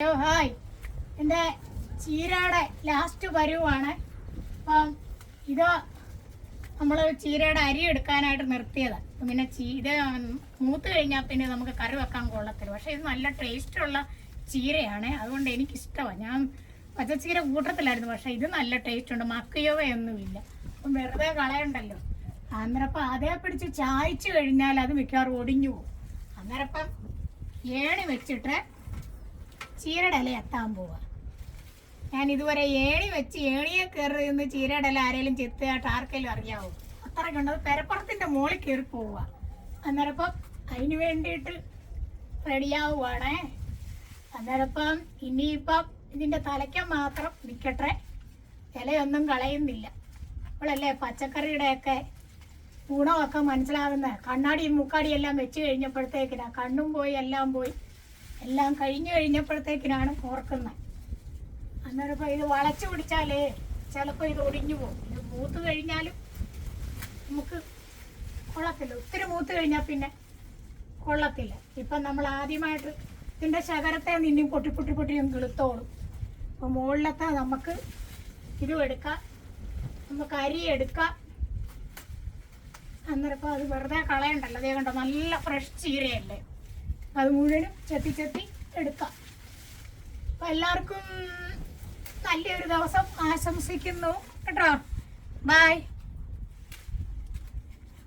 Hello hi. എന്റെ ചീരയുടെ last പരുവാണ്. അപ്പം ഇത് നമ്മൾ ചീരയുടെ അരി എടുക്കാനായിട്ട് നിർത്തിയത്. പിന്നെ ചീര മൂത്ത് കഴിഞ്ഞാൽ പിന്നെ നമുക്ക് കറി വെക്കാൻ കൊള്ളത്തില്ല. പക്ഷേ ഇത് നല്ല ടേസ്റ്റുള്ള ചീരയാണ്. അതുകൊണ്ട് എനിക്കിഷ്ടമാണ് ഞാൻ പച്ചച്ചീര കൂട്ടത്തിലായിരുന്നു. പക്ഷേ ഇത് നല്ല ടേസ്റ്റ് ഉണ്ട്. മക്കയോവയൊന്നുമില്ല. അപ്പം വെറുതെ കളയണ്ടല്ലോ. അന്നേരം അപ്പം അതേ പിടിച്ച് ചായച്ച് കഴിഞ്ഞാൽ അത് മിക്കവാറും ഒടിഞ്ഞു പോകും. അന്നേരം അപ്പം ഏണി വെച്ചിട്ട് ചീരയുടെ ഇല എത്താൻ പോവാ. ഞാൻ ഇതുവരെ ഏണി വെച്ച് ഏണിയെ കയറി നിന്ന് ചീരയുടെ ആരെങ്കിലും ചെത്തുകയായിട്ട് ആർക്കെങ്കിലും അറിയാവോ? അത്രയ്ക്കുണ്ട് അത് പെരപ്പുറത്തിന്റെ മുകളിൽ കയറി പോവുക അന്നേരം ഇപ്പം അതിന് വേണ്ടിയിട്ട് റെഡിയാവുകയാണേ അന്നേരപ്പം ഇനിയിപ്പം ഇതിന്റെ തലയ്ക്ക മാത്രം നിൽക്കട്ടെ ഇലയൊന്നും കളയുന്നില്ല. അപ്പോഴല്ലേ പച്ചക്കറിയുടെയൊക്കെ ഗുണമൊക്കെ മനസ്സിലാകുന്ന കണ്ണാടിയും മുക്കാടിയും എല്ലാം വെച്ച് കഴിഞ്ഞപ്പോഴത്തേക്കിനാ കണ്ണും പോയി എല്ലാം പോയി. എല്ലാം കഴിഞ്ഞു കഴിഞ്ഞപ്പോഴത്തേക്കിനാണ് ഓർക്കുന്നത് അന്നേരം ഇപ്പം ഇത് വളച്ചു പിടിച്ചാലേ ചിലപ്പോൾ ഇത് ഒടിഞ്ഞു പോകും. ഇത് മൂത്ത് കഴിഞ്ഞാലും നമുക്ക് കൊള്ളത്തില്ല. ഒത്തിരി മൂത്ത് കഴിഞ്ഞാൽ പിന്നെ കൊള്ളത്തില്ല. ഇപ്പം നമ്മൾ ആദ്യമായിട്ട് ഇതിന്റെ ശകരത്തെ നിന്നും പൊട്ടി പൊട്ടി പൊട്ടിയും കിളുത്തോളും അപ്പം മുകളിലത്തെ നമുക്ക് ഇതും എടുക്കാം. നമുക്ക് അരി എടുക്കാം. അന്നേരം ഇപ്പോൾ അത് വെറുതെ കളയണ്ടല്ലോ. അതേ കണ്ടോ നല്ല ഫ്രഷ് ചീരയല്ലേ? അത് മുഴുവനും ചെത്തി ചെത്തി എടുക്കാം. അപ്പം എല്ലാവർക്കും നല്ലൊരു ദിവസം ആശംസിക്കുന്നു. കേട്ടോ. ബായ്